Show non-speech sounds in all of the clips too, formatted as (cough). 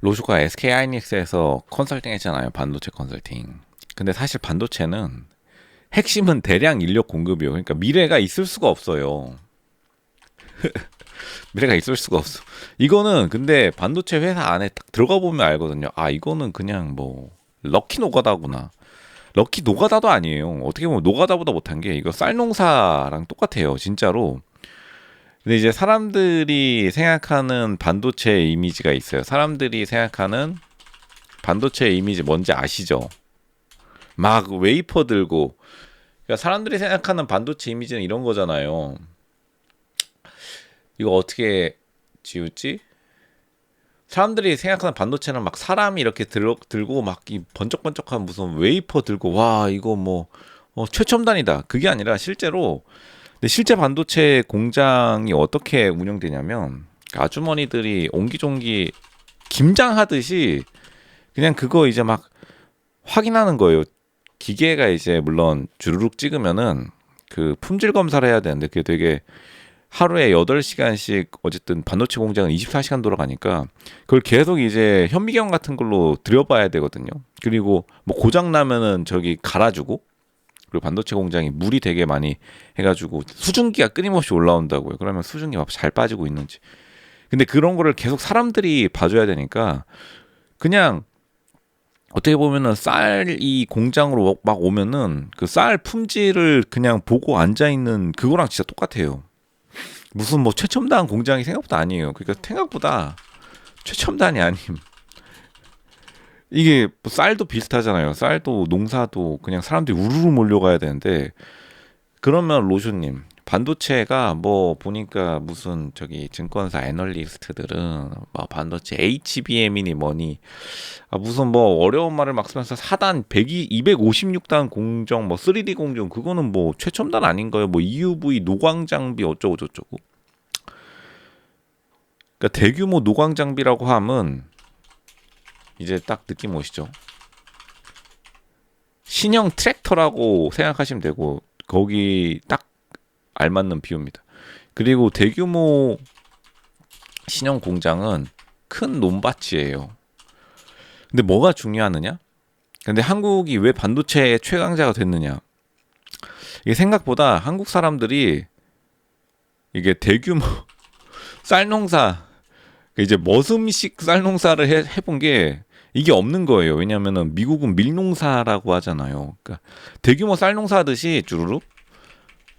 로쇼가 SK 하이닉스에서 컨설팅 했잖아요. 반도체 컨설팅. 근데 사실 반도체는 핵심은 대량 인력 공급이요. 그러니까 미래가 있을 수가 없어요. (laughs) 미래가 있을 수가 없어. 이거는 근데 반도체 회사 안에 딱 들어가 보면 알거든요. 아, 이거는 그냥 뭐 럭키 노가다구나. 럭키 노가다도 아니에요. 어떻게 보면 노가다보다 못한 게 이거 쌀 농사랑 똑같아요. 진짜로. 근데 이제 사람들이 생각하는 반도체 이미지가 있어요. 사람들이 생각하는 반도체 이미지 뭔지 아시죠? 막 웨이퍼 들고 그러니까 사람들이 생각하는 반도체 이미지는 이런 거잖아요. 이거 어떻게 지우지? 사람들이 생각하는 반도체는 막 사람이 이렇게 들, 들고 막 이 번쩍번쩍한 무슨 웨이퍼 들고 와 이거 뭐 어, 최첨단이다. 그게 아니라 실제로 근데 실제 반도체 공장이 어떻게 운영되냐면 아주머니들이 옹기종기 김장하듯이 그냥 그거 이제 막 확인하는 거예요. 기계가 이제 물론 주르륵 찍으면은 그 품질 검사를 해야 되는데 그게 되게 하루에 8시간씩 어쨌든 반도체 공장은 24시간 돌아가니까 그걸 계속 이제 현미경 같은 걸로 들여봐야 되거든요. 그리고 뭐 고장 나면은 저기 갈아주고 그리고 반도체 공장이 물이 되게 많이 해가지고 수증기가 끊임없이 올라온다고요. 그러면 수증기 막 잘 빠지고 있는지. 근데 그런 거를 계속 사람들이 봐줘야 되니까 그냥 어떻게 보면은 쌀이 공장으로 막 오면은 그 쌀 품질을 그냥 보고 앉아 있는 그거랑 진짜 똑같아요. 무슨 뭐 최첨단 공장이 생각보다 아니에요. 그러니까 생각보다 최첨단이 아님. 이게 뭐 쌀도 비슷하잖아요. 쌀도 농사도 그냥 사람들이 우르르 몰려가야 되는데 그러면 로쇼님 반도체가 뭐 보니까 무슨 저기 증권사 애널리스트들은 뭐 반도체 HBM이니 뭐니 아 무슨 뭐 어려운 말을 막 쓰면서 4단 102 256단 공정 뭐 3D 공정 그거는 뭐 최첨단 아닌가요? 뭐 EUV 노광 장비 어쩌고 저쩌고. 그러니까 대규모 노광 장비라고 함은 이제 딱 느낌 오시죠? 신형 트랙터라고 생각하시면 되고 거기 딱 알맞는 비유입니다. 그리고 대규모 신형 공장은 큰 논밭이에요. 근데 뭐가 중요하느냐? 근데 한국이 왜 반도체 최강자가 됐느냐? 이게 생각보다 한국 사람들이 이게 대규모 (laughs) 쌀농사 이제 머슴식 쌀농사를 해, 해본 게 이게 없는 거예요. 왜냐하면은 미국은 밀농사라고 하잖아요. 그러니까 대규모 쌀농사 하듯이 주르륵.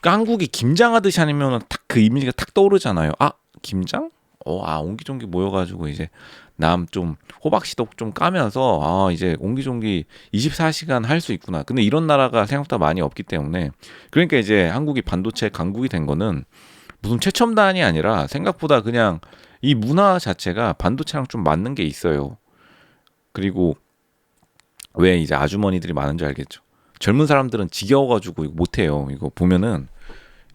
그러니까 한국이 김장하듯이 아니면 탁 그 이미지가 탁 떠오르잖아요. 아 김장? 어, 아 옹기종기 모여가지고 이제 남 좀 호박씨도 좀 까면서 아 이제 옹기종기 24시간 할 수 있구나. 근데 이런 나라가 생각보다 많이 없기 때문에 그러니까 이제 한국이 반도체 강국이 된 거는 무슨 최첨단이 아니라 생각보다 그냥 이 문화 자체가 반도체랑 좀 맞는 게 있어요. 그리고 왜 이제 아주머니들이 많은지 알겠죠. 젊은 사람들은 지겨워가지고 못해요. 이거 보면은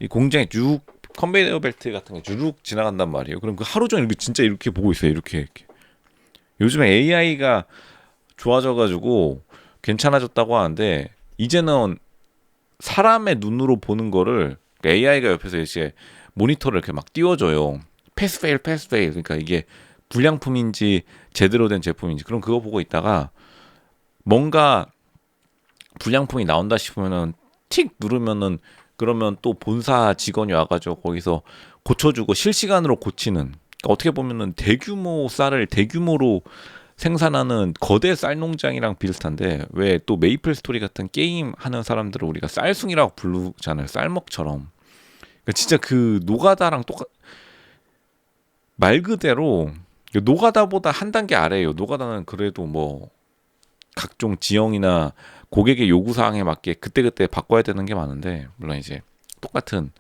이 공장에 쭉 컨베이어 벨트 같은 게쭉 지나간단 말이에요. 그럼 그 하루 종일 진짜 이렇게 보고 있어요. 이렇게, 이렇게. 요즘에 AI가 좋아져가지고 괜찮아졌다고 하는데 이제는 사람의 눈으로 보는 거를 AI가 옆에서 이제 모니터를 이렇게 막 띄워줘요. 패스 페일, 패스 페일. 그러니까 이게 불량품인지 제대로 된 제품인지 그럼 그거 보고 있다가 뭔가 불량품이 나온다 싶으면은 틱 누르면은 그러면 또 본사 직원이 와가지고 거기서 고쳐주고 실시간으로 고치는 그러니까 어떻게 보면은 대규모 쌀을 대규모로 생산하는 거대 쌀 농장이랑 비슷한데 왜 또 메이플 스토리 같은 게임 하는 사람들을 우리가 쌀숭이라고 부르잖아요. 쌀먹처럼. 그러니까 진짜 그 노가다랑 똑같 말 그대로 노가다보다 한 단계 아래예요. 노가다는 그래도 뭐 각종 지형이나 고객의 요구 사항에 맞게 그때그때 바꿔야 되는 게 많은데 물론 이제 똑같은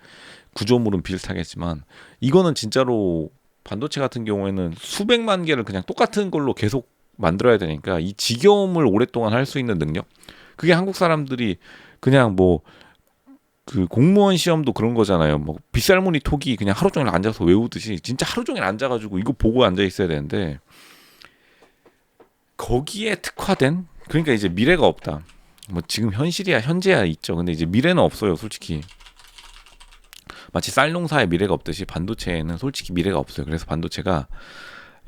구조물은 비슷하겠지만 이거는 진짜로 반도체 같은 경우에는 수백만 개를 그냥 똑같은 걸로 계속 만들어야 되니까 이 지겨움을 오랫동안 할 수 있는 능력 그게 한국 사람들이 그냥 뭐 그 공무원 시험도 그런 거잖아요. 뭐 빗살무늬 톡이 그냥 하루 종일 앉아서 외우듯이 진짜 하루 종일 앉아가지고 이거 보고 앉아 있어야 되는데 거기에 특화된 그러니까 이제 미래가 없다. 뭐 지금 현실이야 현재야 있죠. 근데 이제 미래는 없어요, 솔직히. 마치 쌀 농사에 미래가 없듯이 반도체에는 솔직히 미래가 없어요. 그래서 반도체가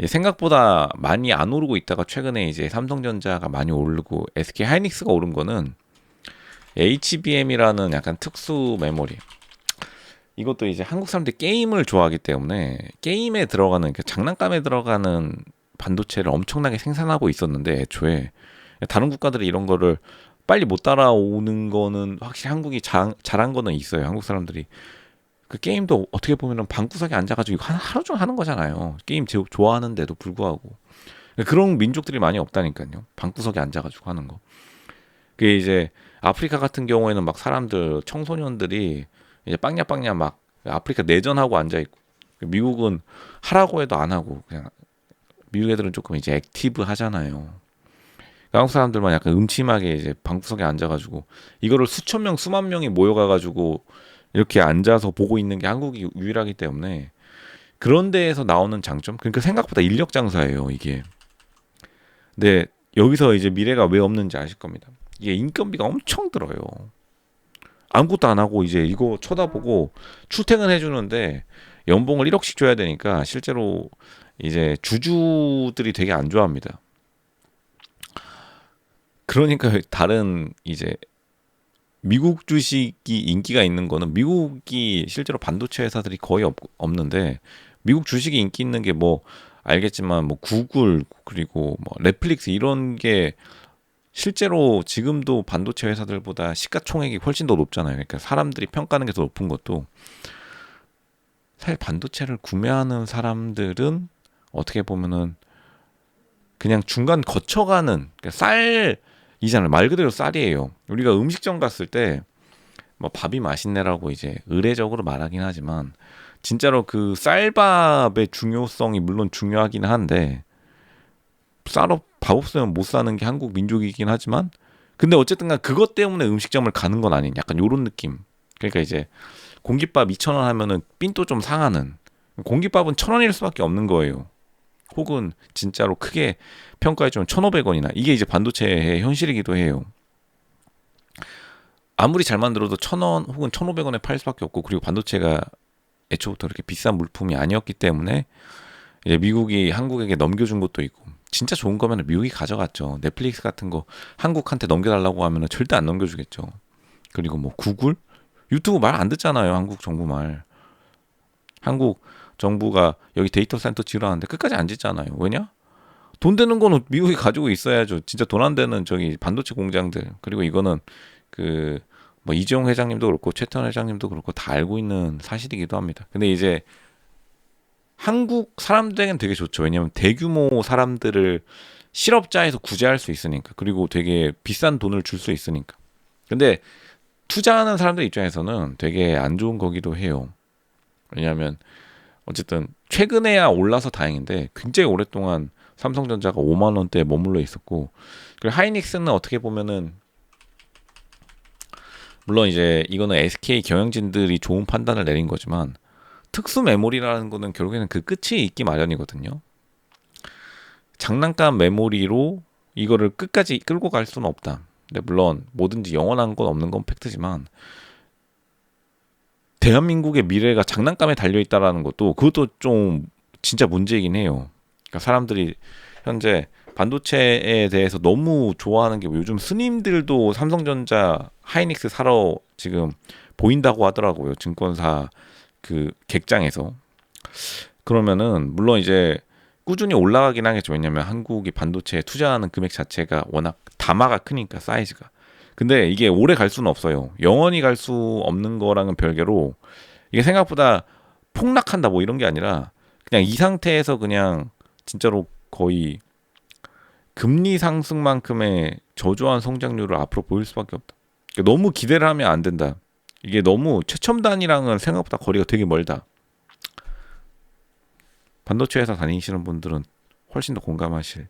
생각보다 많이 안 오르고 있다가 최근에 이제 삼성전자가 많이 오르고 SK 하이닉스가 오른 거는 HBM이라는 약간 특수 메모리. 이것도 이제 한국 사람들이 게임을 좋아하기 때문에 게임에 들어가는 그 장난감에 들어가는 반도체를 엄청나게 생산하고 있었는데 애초에 다른 국가들이 이런 거를 빨리 못 따라오는 거는 확실히 한국이 자, 잘한 거는 있어요. 한국 사람들이 그 게임도 어떻게 보면은 방구석에 앉아가지고 이거 한- 하루 종일 하는 거잖아요. 게임 제- 좋아하는데도 불구하고 그런 민족들이 많이 없다니까요. 방구석에 앉아가지고 하는 거. 그게 이제 아프리카 같은 경우에는 막 사람들 청소년들이 이제 빵야빵야 막 아프리카 내전하고 앉아 있고 미국은 하라고 해도 안 하고 그냥 미국 애들은 조금 이제 액티브 하잖아요. 한국 사람들만 약간 음침하게 이제 방구석에 앉아가지고 이거를 수천 명 수만 명이 모여가가지고 이렇게 앉아서 보고 있는 게 한국이 유일하기 때문에 그런 데에서 나오는 장점? 그러니까 생각보다 인력 장사예요 이게. 근데 여기서 이제 미래가 왜 없는지 아실 겁니다 이게 인건비가 엄청 들어요. 아무것도 안 하고 이제 이거 쳐다보고 출퇴근 해주는데 연봉을 1억씩 줘야 되니까 실제로 이제 주주들이 되게 안 좋아합니다. 그러니까 다른 이제 미국 주식이 인기가 있는 거는 미국이 실제로 반도체 회사들이 거의 없, 없는데 미국 주식이 인기 있는 게 뭐 알겠지만 뭐 구글 그리고 뭐 넷플릭스 이런 게 실제로 지금도 반도체 회사들보다 시가총액이 훨씬 더 높잖아요. 그러니까 사람들이 평가하는 게 더 높은 것도 사실 반도체를 구매하는 사람들은 어떻게 보면은 그냥 중간 거쳐가는 그러니까 쌀이잖아요. 말 그대로 쌀이에요. 우리가 음식점 갔을 때 뭐 밥이 맛있네라고 이제 의례적으로 말하긴 하지만 진짜로 그 쌀밥의 중요성이 물론 중요하긴 한데 쌀업 밥 없으면 못 사는 게 한국 민족이긴 하지만 근데 어쨌든 간 그것 때문에 음식점을 가는 건 아닌 약간 요런 느낌. 그러니까 이제 공깃밥 2,000원 하면은 삔또 좀 상하는 공깃밥은 1,000원일 수밖에 없는 거예요. 혹은 진짜로 크게 평가해 주면 1,500원이나 이게 이제 반도체의 현실이기도 해요. 아무리 잘 만들어도 1,000원 혹은 1,500원에 팔 수밖에 없고 그리고 반도체가 애초부터 그렇게 비싼 물품이 아니었기 때문에 이제 미국이 한국에게 넘겨준 것도 있고 진짜 좋은 거면 미국이 가져갔죠. 넷플릭스 같은 거 한국한테 넘겨달라고 하면 절대 안 넘겨주겠죠. 그리고 뭐 구글 유튜브 말 안 듣잖아요. 한국 정부 말. 한국 정부가 여기 데이터 센터 지으라는데 끝까지 안 짓잖아요. 왜냐? 돈 되는 거는 미국이 가지고 있어야죠. 진짜 돈 안 되는 저기 반도체 공장들. 그리고 이거는 그 뭐 이재용 회장님도 그렇고 최태원 회장님도 그렇고 다 알고 있는 사실이기도 합니다. 근데 이제 한국 사람들에겐 되게 좋죠. 왜냐하면 대규모 사람들을 실업자에서 구제할 수 있으니까. 그리고 되게 비싼 돈을 줄 수 있으니까. 근데 투자하는 사람들 입장에서는 되게 안 좋은 거기도 해요. 왜냐하면 어쨌든 최근에야 올라서 다행인데 굉장히 오랫동안 삼성전자가 5만 원대에 머물러 있었고 그리고 하이닉스는 어떻게 보면은 물론 이제 이거는 SK 경영진들이 좋은 판단을 내린 거지만 특수 메모리라는 거는 결국에는 그 끝이 있기 마련이거든요. 장난감 메모리로 이거를 끝까지 끌고 갈 수는 없다. 근데 물론 뭐든지 영원한 건 없는 건 팩트지만 대한민국의 미래가 장난감에 달려 있다라는 것도 그것도 좀 진짜 문제이긴 해요. 그러니까 사람들이 현재 반도체에 대해서 너무 좋아하는 게 요즘 스님들도 삼성전자 하이닉스 사러 지금 보인다고 하더라고요. 증권사 그 객장에서. 그러면은 물론 이제 꾸준히 올라가긴 하겠죠. 왜냐면 한국이 반도체에 투자하는 금액 자체가 워낙 담화가 크니까 사이즈가. 근데 이게 오래 갈 수는 없어요. 영원히 갈 수 없는 거랑은 별개로 이게 생각보다 폭락한다 뭐 이런 게 아니라 그냥 이 상태에서 그냥 진짜로 거의 금리 상승만큼의 저조한 성장률을 앞으로 보일 수밖에 없다. 그러니까 너무 기대를 하면 안 된다. 이게 너무 최첨단이랑은 생각보다 거리가 되게 멀다. 반도체 회사 다니시는 분들은 훨씬 더 공감하실